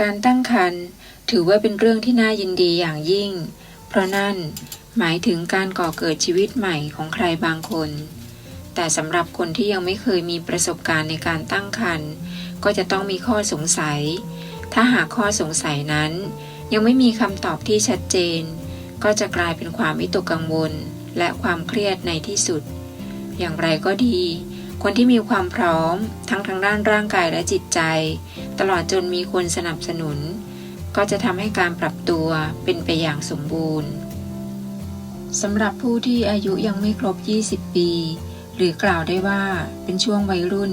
การตั้งครรภ์ถือว่าเป็นเรื่องที่น่ายินดีอย่างยิ่ง เพราะนั่นหมายถึงการก่อเกิดชีวิตใหม่ของใครบางคน แต่สำหรับคนที่ยังไม่เคยมีประสบการณ์ในการตั้งครรภ์ก็จะต้องมีข้อสงสัย ถ้าหากข้อสงสัยนั้น ยังไม่มีคำตอบที่ชัดเจน ก็จะกลายเป็นความวิตกกังวล และความเครียดในที่สุด อย่างไรก็ดี คนที่มีความพร้อมทั้งทางด้านร่างกายและจิตใจ ตลอดจนมีคนสนับสนุน ก็จะทำให้การปรับตัวเป็นไปอย่างสมบูรณ์สำหรับผู้ที่อายุยังไม่ครบ 20 ปี หรือกล่าวได้ว่าเป็นช่วงวัยรุ่น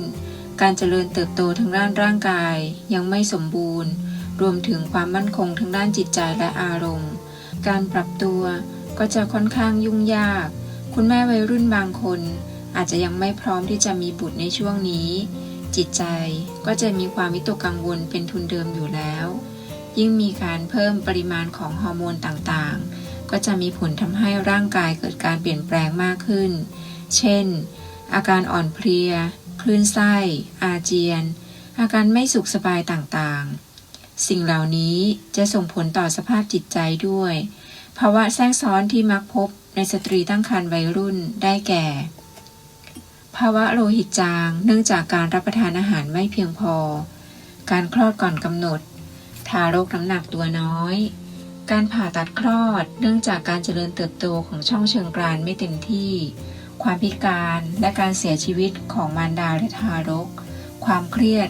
การเจริญเติบโตทางด้านร่างกายยังไม่สมบูรณ์ รวมถึงความมั่นคงทางด้านจิตใจและอารมณ์ การปรับตัวก็จะค่อนข้างยุ่งยาก คุณแม่วัยรุ่นบางคน อาจจะยังไม่พร้อมที่จะมีบุตรในช่วงนี้ จิตใจก็จะมีความวิตกกังวลเป็นทุนเดิมอยู่แล้ว ยิ่งมีการเพิ่มปริมาณของฮอร์โมนต่างๆ ก็จะมีผลทำให้ร่างกายเกิดการเปลี่ยนแปลงมากขึ้น เช่น อาการอ่อนเพลีย คลื่นไส้ อาเจียน อาการไม่สุขสบายต่างๆ สิ่งเหล่านี้จะส่งผลต่อสภาพจิตใจด้วยภาวะแทรกซ้อนที่มักพบในสตรีตั้งครรภ์วัยรุ่นได้แก่ ภาวะโลหิตจางเนื่องจากการรับประทานอาหารไม่เพียงพอ การคลอดก่อนกำหนด ทารกน้ำหนักตัวน้อย การผ่าตัดคลอดเนื่องจากการเจริญเติบโตของช่องเชิงกรานไม่เต็มที่ ความพิการและการเสียชีวิตของมารดาและทารก ความเครียด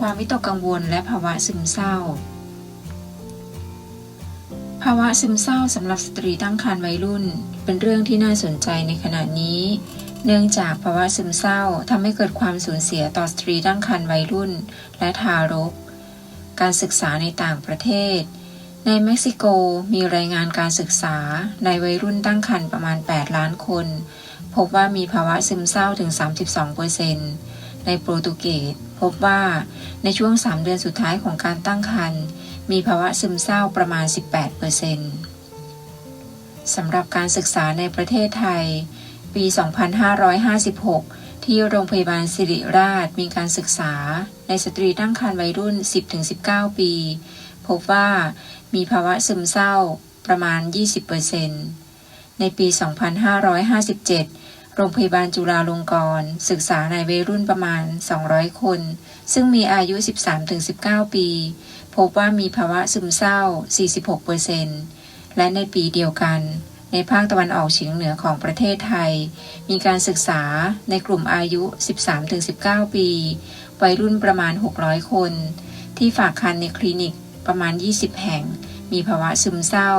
ความวิตกกังวลและภาวะซึมเศร้า ภาวะซึมเศร้าสำหรับสตรีตั้งครรภ์วัยรุ่น เป็นเรื่องที่น่าสนใจในขณะนี้ เนื่องจากภาวะซึมเศร้าทำให้เกิดความสูญเสียต่อสตรีตั้งครรภ์วัยรุ่น และทารก การศึกษาในต่างประเทศ ในเม็กซิโกมีรายงานการศึกษาในวัยรุ่นตั้งครรภ์ประมาณ 8 ล้านคน พบว่ามีภาวะซึมเศร้าถึง 32%ในโปรตุเกสพบว่าในช่วง 3 เดือนสุดท้ายของการตั้งครรภ์มีภาวะซึมเศร้าประมาณ 18%สำหรับการศึกษาในประเทศไทย ปี 2556 ที่โรงพยาบาลสิริราชมีการศึกษา ในสตรีตั้งครรภ์วัยรุ่น 10-19 ปี พบว่ามีภาวะซึมเศร้าประมาณ 20%ในปี 2557 โรงพยาบาลจุฬาลงกรณ์ศึกษาในวัยรุ่นประมาณ 200 คน ซึ่งมีอายุ 13-19 ปี พบว่ามีภาวะซึมเศร้า 46%และในปีเดียวกัน ในภาคตะวันออกเฉียงเหนือของประเทศไทย มีการศึกษาในกลุ่มอายุ 13-19 ปี วัยรุ่นประมาณ 600 คน ที่ฝากคันในคลินิกประมาณ 20 แห่ง มีภาวะซึมเศร้า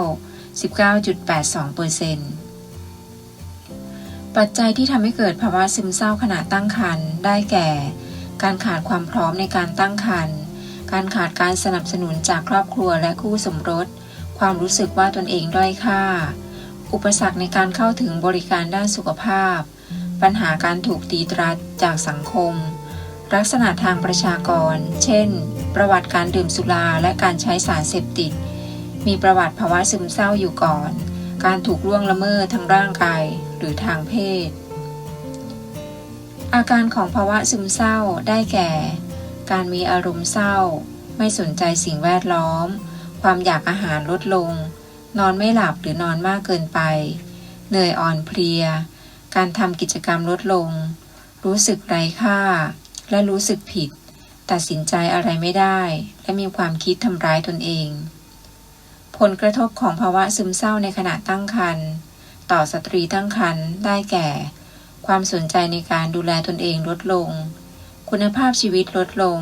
19.82%ปัจจัยที่ทำให้เกิดภาวะซึมเศร้าขณะตั้งครรภ์ได้แก่ การขาดความพร้อมในการตั้งครรภ์การขาดการสนับสนุนจากครอบครัวและคู่สมรส ความรู้สึกว่าตนเองด้อยค่า อุปสรรคในการเข้าถึงบริการด้านสุขภาพ ปัญหาการถูกตีตราจากสังคม ลักษณะทางประชากร เช่น ประวัติการดื่มสุราและการใช้สารเสพติด มีประวัติภาวะซึมเศร้าอยู่ก่อน การถูกล่วงละเมิดทางร่างกายหรือทางเพศ อาการของภาวะซึมเศร้าได้แก่ การมีอารมณ์เศร้า ไม่สนใจสิ่งแวดล้อม ความอยากอาหารลดลง นอนไม่หลับหรือนอนมากเกินไป เหนื่อยอ่อนเพลีย การทำกิจกรรมลดลง รู้สึกไร้ค่า และรู้สึกผิด ตัดสินใจอะไรไม่ได้ และมีความคิดทำร้ายตนเอง ผลกระทบของภาวะซึมเศร้าในขณะตั้งครรภ์ต่อสตรีตั้งครรภ์ได้แก่ ความสนใจในการดูแลตนเองลดลง คุณภาพชีวิตลดลง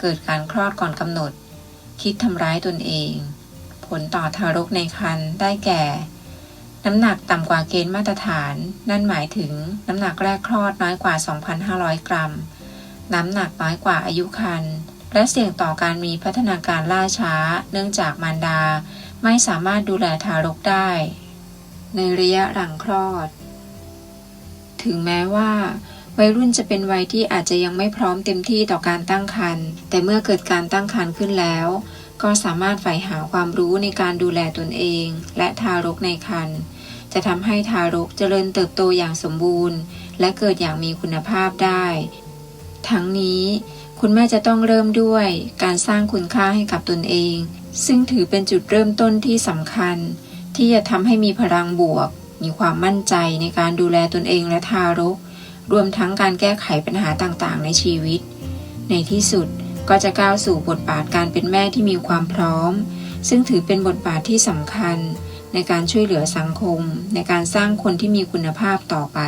เกิดการคลอดก่อนกำหนด คิดทำร้ายตนเอง ผลต่อทารกในครรภ์ได้แก่ น้ำหนักต่ำกว่าเกณฑ์มาตรฐาน นั่นหมายถึงน้ำหนักแรกคลอดน้อยกว่า 2,500 กรัม น้ำหนักน้อยกว่าอายุครรภ์และเสี่ยงต่อการมีพัฒนาการล่าช้า เนื่องจากมารดา ไม่สามารถดูแลทารกได้ ในระยะหลังคลอด ถึงแม้ว่าวัยรุ่นจะเป็นวัยที่อาจจะยังไม่พร้อมเต็มที่ต่อการตั้งครรภ์แต่เมื่อเกิดการตั้งครรภ์ขึ้นแล้ว ก็สามารถใฝ่หาความรู้ในการดูแลตนเอง และทารกในครรภ์จะทำให้ทารกเจริญเติบโตอย่างสมบูรณ์ และเกิดอย่างมีคุณภาพได้ ทั้งนี้คุณแม่จะต้องเริ่มด้วยการสร้างคุณค่าให้กับตนเอง ซึ่งถือเป็นจุดเริ่มต้นที่สำคัญ ที่จะทำให้มีพลังบวก มีความมั่นใจในการดูแลตนเองและทารก รวมทั้งการแก้ไขปัญหาต่างๆ ในชีวิต ในที่สุด ก็จะก้าวสู่บทบาทการเป็นแม่ที่มีความพร้อม ซึ่งถือเป็นบทบาทที่สำคัญ ในการช่วยเหลือสังคม ในการสร้างคนที่มีคุณภาพต่อไป